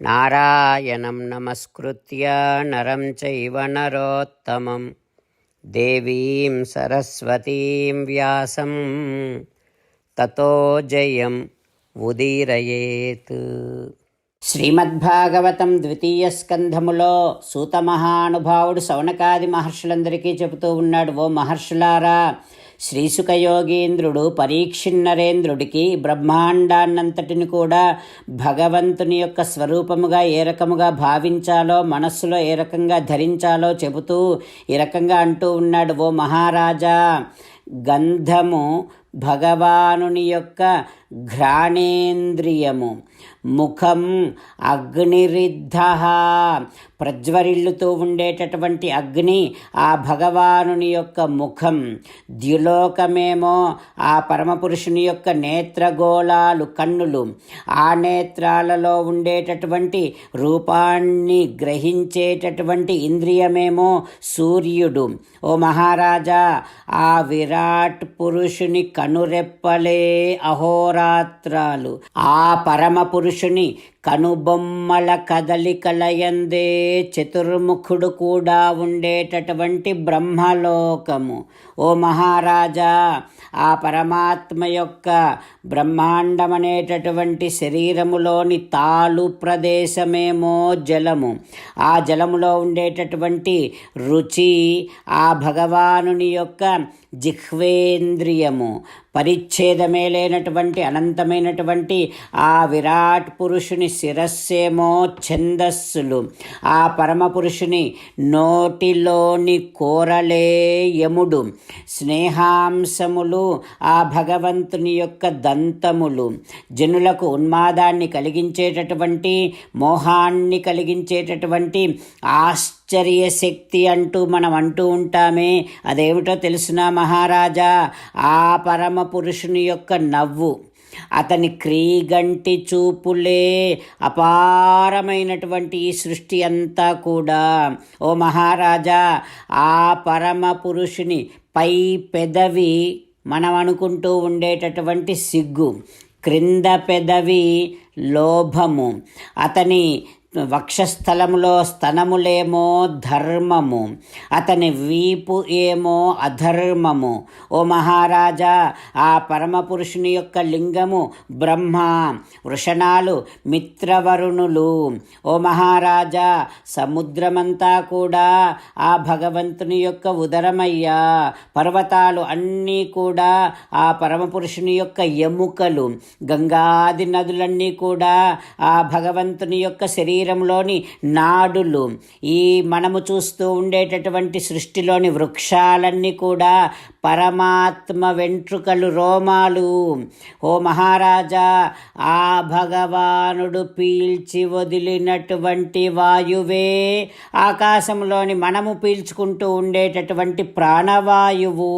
నారాయణం నమస్కృత్య నరం చైవ నరోత్తమం దేవీం సరస్వతీం వ్యాసం తతో జయం ఉదీరయేత్ శ్రీమద్భాగవతం ద్వితీయ స్కంధములో సూత మహానుభావుడు సౌనకాది మహర్షులందరికీ చెబుతూ ఉన్నాడు ఓ మహర్షులారా శ్రీసుఖయోగీంద్రుడు పరీక్షిన్నరేంద్రుడికి బ్రహ్మాండాన్నంతటిని కూడా భగవంతుని యొక్క స్వరూపముగా ఏ రకముగా భావించాలో మనస్సులో ఏ రకంగా ధరించాలో చెబుతూ ఈ రకంగా అంటూ ఉన్నాడు ఓ మహారాజా. గంధము భగవానుని యొక్క ఘ్రాణేంద్రియము. ముఖం అగ్నిరిద్ధ. ప్రజ్వరిల్లుతూ ఉండేటటువంటి అగ్ని ఆ భగవానుని యొక్క ముఖం. ద్యులోకమేమో ఆ పరమపురుషుని యొక్క నేత్రగోళాలు కన్నులు. ఆ నేత్రాలలో ఉండేటటువంటి రూపాన్ని గ్రహించేటటువంటి ఇంద్రియమేమో సూర్యుడు. ఓ మహారాజా ఆ విరాట్ పురుషుని కనురెప్పలే అహోరాత్రాలు. ఆ పరమ పురుషుని కనుబొమ్మల కదలికలయందే చతుర్ముఖుడు కూడా ఉండేటటువంటి బ్రహ్మలోకము. ఓ మహారాజా ఆ పరమాత్మ యొక్క బ్రహ్మాండమనేటటువంటి శరీరములోని తాలు ప్రదేశమేమో జలము. ఆ జలములో ఉండేటటువంటి రుచి ఆ భగవానుని యొక్క జిహ్వేంద్రియము పరిచ్ఛేదమే లేనటువంటి అనంతమైనటువంటి ఆ విరాట్ పురుషుని శిరస్సేమో ఛందస్సులు. ఆ పరమ పురుషుని నోటిలోని కోరలే యముడు. స్నేహాంశములు ఆ భగవంతుని యొక్క దంతములు. జనులకు ఉన్మాదాన్ని కలిగించేటటువంటి మోహాన్ని కలిగించేటటువంటి ఆశ్చర్య శక్తి అంటూ మనం అంటూ ఉంటామే. అదేమిటో తెలుసునా మహారాజా? ఆ పరమ పురుషుని యొక్క నవ్వు. అతని క్రీగంటి చూపులే అపారమైనటువంటి ఈ సృష్టి అంతా కూడా. ఓ మహారాజా ఆ పరమ పురుషుని పై పెదవి మనం అనుకుంటూ ఉండేటటువంటి సిగ్గు. క్రింద పెదవి లోభము. అతని వక్షస్థలములో స్తనములేమో ధర్మము అతని వీపు ఏమో అధర్మము. ఓ మహారాజా ఆ పరమపురుషుని యొక్క లింగము బ్రహ్మ వృషణాలు మిత్రవరుణులు. ఓ మహారాజా సముద్రమంతా కూడా ఆ భగవంతుని యొక్క ఉదరమయ్యా. పర్వతాలు అన్నీ కూడా ఆ పరమపురుషుని యొక్క ఎముకలు. గంగాది నదులన్నీ కూడా ఆ భగవంతుని యొక్క శరీరం శరీరంలోని నాడులు ఈ మనము చూస్తూ ఉండేటటువంటి సృష్టిలోని వృక్షాలన్నీ కూడా పరమాత్మ వెంట్రుకలు రోమాలు. ఓ మహారాజా ఆ భగవానుడు పీల్చి వదిలినటువంటి వాయువే ఆకాశంలోని మనము పీల్చుకుంటూ ఉండేటటువంటి ప్రాణవాయువు.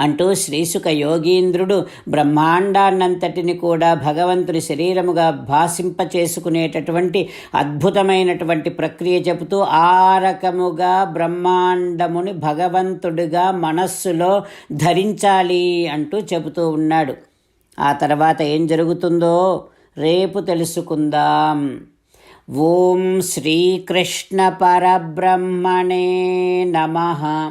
అంటూ శ్రీసుక యోగీంద్రుడు బ్రహ్మాండాన్నంతటిని కూడా భగవంతుని శరీరముగా భాషింప చేసుకునేటటువంటి అద్భుతమైనటువంటి ప్రక్రియ చెబుతూ ఆ రకముగా బ్రహ్మాండముని భగవంతుడిగా మనస్సులో ధరించాలి అంటూ చెబుతూ ఉన్నాడు. ఆ తర్వాత ఏం జరుగుతుందో రేపు తెలుసుకుందాం. ఓం శ్రీకృష్ణ పరబ్రహ్మణే నమః.